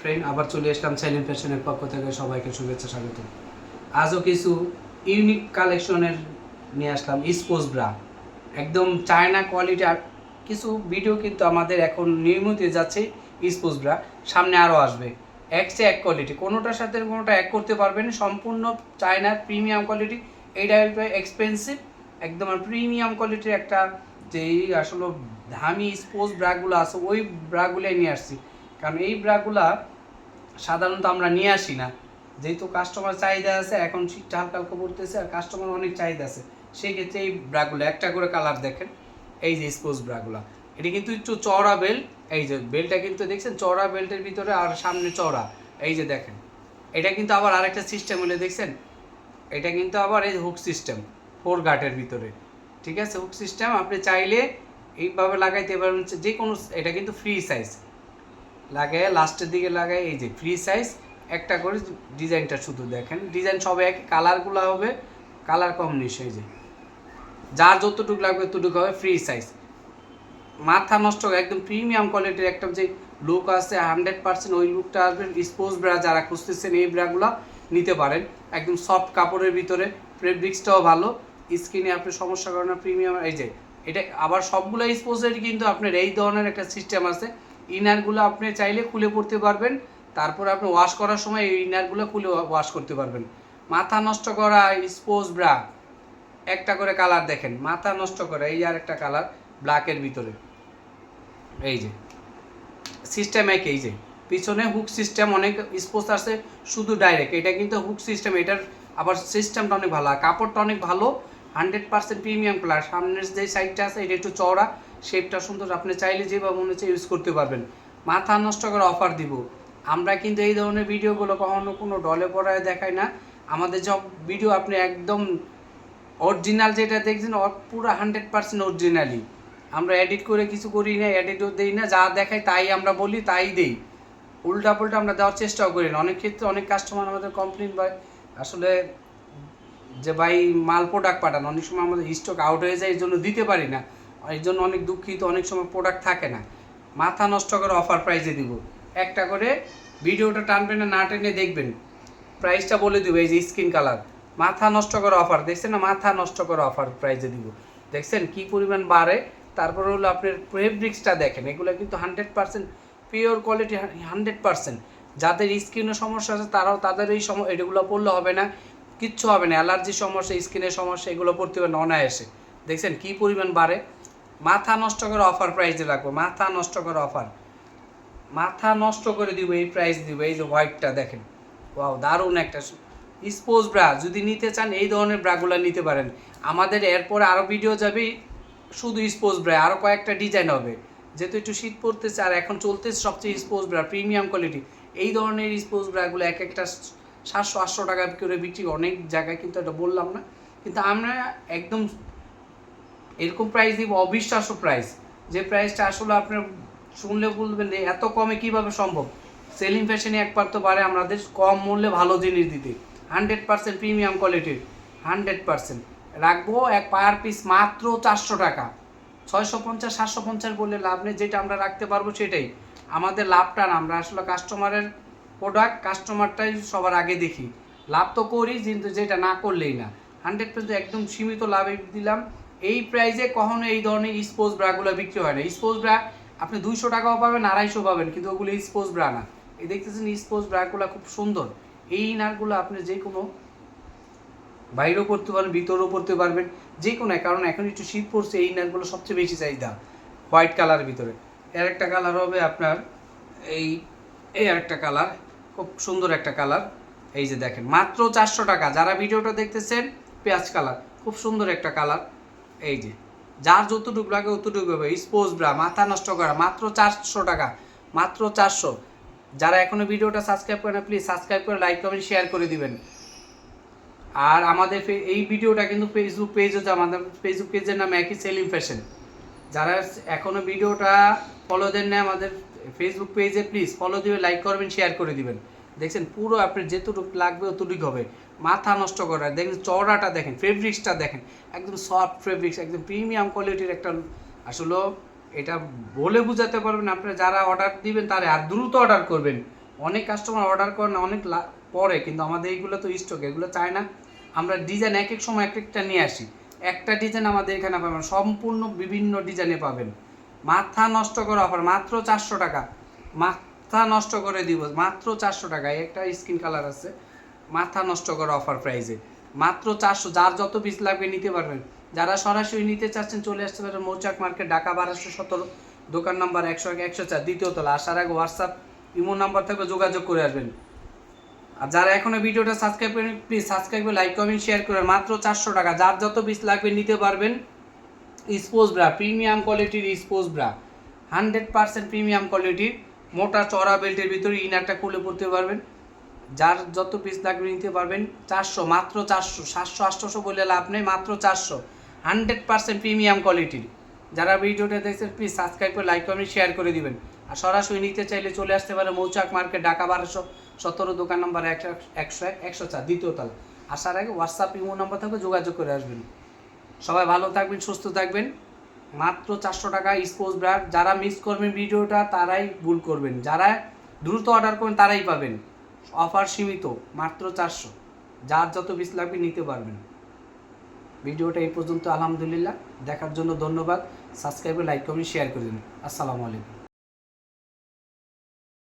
Friend আবার চলে আসলাম silent ফ্যাশনের পক্ষ থেকে সবাইকে শুভেচ্ছা, স্বাগত। আজও কিছু ইউনিক কালেকশনের নিয়ে আসলাম স্পোর্টস ব্রা একদম চায়না কোয়ালিটি আর কিছু ভিডিও কিন্তু আমাদের এখন নিয়মিত যাচ্ছে স্পোর্টস ব্রা সামনে আরও আসবে। এক সে এক কোয়ালিটি কোনোটার সাথে কোনোটা এক করতে পারবেন সম্পূর্ণ চায়নার প্রিমিয়াম কোয়ালিটি এইটা এক্সপেন্সিভ একদম প্রিমিয়াম কোয়ালিটির একটা যেই আসলে দামি স্পোর্টস ব্রাগুলো আছে, ওই ব্রাগুলোই নিয়ে আসছি। কারণ এই ব্রাগুলা সাধারণত আমরা নিয়ে আসি না। যেহেতু কাস্টমার চাহিদা আছে, এখন শীতটা হালকা হালকা পড়তেছে আর কাস্টমার অনেক চাহিদা আছে। সেই ক্ষেত্রে এই ব্রাগুলো, একটা করে কালার দেখেন, এই যে স্পোর্টস ব্রাগুলা। এটা কিন্তু একটু চওড়া বেল্ট এই যে বেল্টটা কিন্তু দেখছেন, চওড়া বেল্টের ভিতরে আর সামনে চওড়া। এই যে দেখেন, এটা কিন্তু আবার আরেকটা সিস্টেম হলে, দেখছেন? এটা কিন্তু আবার এই হুক সিস্টেম ফোর গার্টের ভিতরে। ঠিক আছে? হুক সিস্টেম আপনি চাইলে এইভাবে লাগাইতে পারবেন যে কোনো, এটা কিন্তু ফ্রি সাইজ লাগায়, লাস্টের দিকে লাগায়, এই যে ফ্রি সাইজ একটা করে ডিজাইনটা শুধু দেখেন। ডিজাইন সব এক কালারগুলো হবে কালার কম্বিনেশন এই যে। যার যতটুকু লাগবে ততটুকু হবে ফ্রি সাইজ মাথা নষ্ট একদম প্রিমিয়াম কোয়ালিটির একটা যে লুক আছে হান্ড্রেড পার্সেন্ট ওই লুকটা আসবে। স্পোর্টস ব্রা যারা খুঁজতেছেন, এই ব্রাগুলো নিতে পারেন। একদম সফট কাপড়ের ভিতরে ফেব্রিক্সটাও ভালো। স্কিনে আপনি সমস্যা করেন না প্রিমিয়াম এই যে। এটা আবার সবগুলো স্পোর্টসের কিন্তু আপনার এই ধরনের একটা সিস্টেম আছে। ইনারগুলো আপনি চাইলে খুলে পড়তে পারবেন। তারপর আপনি ওয়াশ করার সময় এই ইনারগুলো খুলে ওয়াশ করতে পারবেন। মাথা নষ্ট করা স্পোর্টস ব্রা একটা করে কালার দেখেন, মাথা নষ্ট করা, এই আর একটা কালার ব্ল্যাকের ভিতরে। এই যে সিস্টেম এক, এই যে। পিছনে হুক সিস্টেম অনেক স্পোর্টস আছে, শুধু ডাইরেক্ট এটা কিন্তু হুক সিস্টেম এটার আবার সিস্টেমটা অনেক ভালো। কাপড়টা অনেক ভালো হান্ড্রেড পার্সেন্ট প্রিমিয়াম কালার সামনের যে সাইডটা আছে, এটা একটু চওড়া। শেপটা সুন্দর। আপনি চাইলে যেভাবে মনে হচ্ছে ইউজ করতে পারবেন। মাথা নষ্ট করে অফার দিব। আমরা কিন্তু এই ধরনের ভিডিওগুলো কখনো কোনো ডলে পড়ায় দেখাই না। আমাদের সব ভিডিও আপনি একদম অরিজিনাল যেটা দেখছেন পুরো হান্ড্রেড পার্সেন্ট অরিজিনালি আমরা এডিট করে কিছু করি না এডিটও দিই না। যা দেখাই তাই আমরা বলি, তাই দিই। উল্টা পাল্টা আমরা দেওয়ার চেষ্টাও করি না। অনেক ক্ষেত্রে অনেক কাস্টমার আমাদের কমপ্লেন বা আসলে যে ভাই মাল প্রোডাক্ট পাঠান, অনেক সময় আমাদের স্টক আউট হয়ে যায় এই জন্য দিতে পারি না। এই জন্য অনেক দুঃখিত, অনেক সময় প্রোডাক্ট থাকে না। মাথা নষ্ট করে অফার প্রাইজে দিব। একটা করে ভিডিওটা টানবেন না না টেনে দেখবেন। প্রাইসটা বলে দিব, এই যে স্কিন কালার মাথা নষ্ট করে অফার দেখছেন না? মাথা নষ্ট করে অফার প্রাইজে দিব। দেখছেন কি পরিমাণ বাড়ে? তারপরে হলো আপনার ফেব্রিক্সটা দেখেন। এগুলো কিন্তু hundred percent pure quality hundred percent যাদের স্কিনের সমস্যা আছে, তারাও তাদের এই সম, এগুলো পড়লে হবে না। কিচ্ছু হবে না। অ্যালার্জির সমস্যা স্কিনের সমস্যা, এগুলো পড়তে হবে না, অনায়াসে। দেখছেন কী পরিমাণ বাড়ে? মাথা নষ্ট করে অফার প্রাইসে রাখব, মাথা নষ্ট করে অফার মাথা নষ্ট করে দিব, এই প্রাইস দিব, এই যে হোয়াইটটা দেখেন। ওয়াও দারুণ একটা স্পোর্টস ব্রা যদি নিতে চান, এই ধরনের ব্রাগুলো নিতে পারেন। আমাদের এরপরে আরও ভিডিও যাবে, শুধু স্পোর্টস ব্রা আরও কয়েকটা ডিজাইন হবে। যেহেতু একটু শীত পড়তেছে আর এখন চলতেছে সবচেয়ে স্পোর্টস ব্রা প্রিমিয়াম কোয়ালিটি এই ধরনের স্পোর্টস ব্রাগুলো এক একটা সাতশো, আটশো টাকা করে বিক্রি, অনেক জায়গায় কিন্তু এটা বললাম না। কিন্তু আমরা একদম এরকম প্রাইস দিব, অবিশ্বাস্য প্রাইস যে প্রাইসটা আসলে আপনার শুনলে বলবেন এত কমে কীভাবে সম্ভব? সেলিং ফ্যাশনে একবার তো পারে আমাদের কম মূল্যে ভালো জিনিস দিতে। হান্ড্রেড পার্সেন্ট প্রিমিয়াম কোয়ালিটির হান্ড্রেড পার্সেন্ট রাখব এক পার পিস মাত্র চারশো টাকা। ছয়শো পঞ্চাশ, সাতশো পঞ্চাশ বললে লাভ নেই, যেটা আমরা রাখতে পারব সেটাই। আমাদের লাভটা না, আমরা আসলে কাস্টমারের প্রোডাক্ট কাস্টমারটাই সবার আগে দেখি। লাভ তো করি, কিন্তু যেটা না করলেই না। হান্ড্রেড পার্সেন্ট একদম সীমিত লাভে দিলাম। এই প্রাইজে কখনো এই ধরনের স্পোর্টস ব্রাগুলো বিক্রি হয় না। স্পোর্টস ব্রা আপনি দুইশো টাকাও পাবেন, আড়াইশো পাবেন, কিন্তু ওগুলো স্পোর্টস ব্রা না। এই দেখতেছেন স্পোর্টস ব্রাগুলো খুব সুন্দর। এই ইনারগুলো আপনি যে কোনো বাইরেও পড়তে পারবেন ভিতরেও পড়তে পারবেন, যে কোনো কারণ এখন একটু শীত পড়ছে, এই ইনারগুলো সবচেয়ে বেশি চাহিদা হোয়াইট কালারের ভিতরে। এর একটা কালার হবে আপনার এই এই আরেকটা কালার খুব সুন্দর একটা কালার এই যে দেখেন, মাত্র চারশো টাকা। যারা ভিডিওটা দেখতেছেন, পেঁয়াজ কালার খুব সুন্দর একটা কালার এই যে, যার যতটুকু লাগে অতটুকু হবে। স্পোর্টস ব্রা মাথা নষ্ট করা, মাত্র চারশো টাকা, মাত্র চারশো। যারা এখনও ভিডিওটা সাবস্ক্রাইব করে না প্লিজ সাবস্ক্রাইব করে লাইক কমেন্ট শেয়ার করে দিবেন। আর আমাদের এই ভিডিওটা কিন্তু ফেসবুক পেজ হচ্ছে, আমাদের ফেসবুক পেজের নাম একই সেলিং ফ্যাশন যারা এখনও ভিডিওটা ফলো দেন না আমাদের ফেসবুক পেজে প্লিজ ফলো দিবে লাইক করবেন শেয়ার করে দিবেন। দেখছেন, পুরো আপনার যেটুকু লাগবে অতটুকু হবে। মাথা নষ্ট করা। দেখেন চওড়াটা দেখেন ফেব্রিক্সটা দেখেন। একদম সফট ফেব্রিক্স একদম প্রিমিয়াম কোয়ালিটির একটা আসলে এটা বলে বোঝাতে পারবেন আপনারা যারা অর্ডার দিবেন তারা আর দ্রুত অর্ডার করবেন। অনেক কাস্টমার অর্ডার করেন, অনেক পরে। কিন্তু আমাদের এইগুলো তো স্টক এগুলো চায় না। আমরা ডিজাইন এক এক সময় এক একটা নিয়ে আসি। একটা ডিজাইন আমাদের এখানে পাবেন, সম্পূর্ণ বিভিন্ন ডিজাইনে পাবেন। মাথা নষ্ট করে অফার মাত্র চারশো টাকা। মাথা নষ্ট করে দিব, মাত্র চারশো টাকা। একটা স্কিন কালার আছে। মাথা নষ্ট করা অফার প্রাইজে মাত্র চারশো, যার যত পিস লাগবে নিতে পারবেন। যারা সরাসরি নিতে চাচ্ছেন, চলে আসতে পারেন মৌচাক মার্কেট, ঢাকা বারোশো সতেরো, দোকান নাম্বার একশো এক, একশো চার, দ্বিতীয় তলা। আসার আগে হোয়াটসঅ্যাপ ইমো নাম্বার থাকবে, যোগাযোগ করে আসবেন। আর যারা এখনও ভিডিওটা সাবস্ক্রাইব করেন প্লিজ সাবস্ক্রাইব করে লাইক কমেন্ট শেয়ার করেন মাত্র চারশো টাকা। যার যত পিস লাগবে নিতে পারবেন স্পোজ ব্রা প্রিমিয়াম কোয়ালিটির sports bra hundred percent premium কোয়ালিটির মোটা চড়া বেল্টের ভিতরে ইনারটা খুলে পড়তে পারবেন। যার যত পিস লাগবে নিতে পারবেন চারশো, মাত্র চারশো, সাতশো, আটশোশো বলে লাভ নেই, মাত্র চারশো। হান্ড্রেড পার্সেন্ট প্রিমিয়াম কোয়ালিটির যারা ভিডিওটা দেখছেন প্লিজ সাবস্ক্রাইব করে লাইক কমেন্ট শেয়ার করে দিবেন। আর সরাসরি নিতে চাইলে চলে আসতে পারে মৌচাক মার্কেট, ঢাকা বারোশো সতেরো, দোকান নম্বর একশো একশো এক, একশো চার, দ্বিতীয় তলা। আসার আগে হোয়াটসঅ্যাপ ইমো নম্বর থাকবে, যোগাযোগ করে আসবেন। সবাই ভালো থাকবেন, সুস্থ থাকবেন। মাত্র চারশো টাকা স্পোর্টস ব্র্যান্ড যারা মিস করবেন ভিডিওটা, তারাই ভুল করবেন। যারা দ্রুত অর্ডার করবেন, তারাই পাবেন। অফার সীমিত, মাত্র চারশো। যার যত পিস লাগবে নিতে পারবেন। ভিডিওটা এই পর্যন্ত, আলহামদুলিল্লাহ। দেখার জন্য ধন্যবাদ। সাবস্ক্রাইব, লাইক, কমেন্ট শেয়ার করে দিন। আসসালামু আলাইকুম।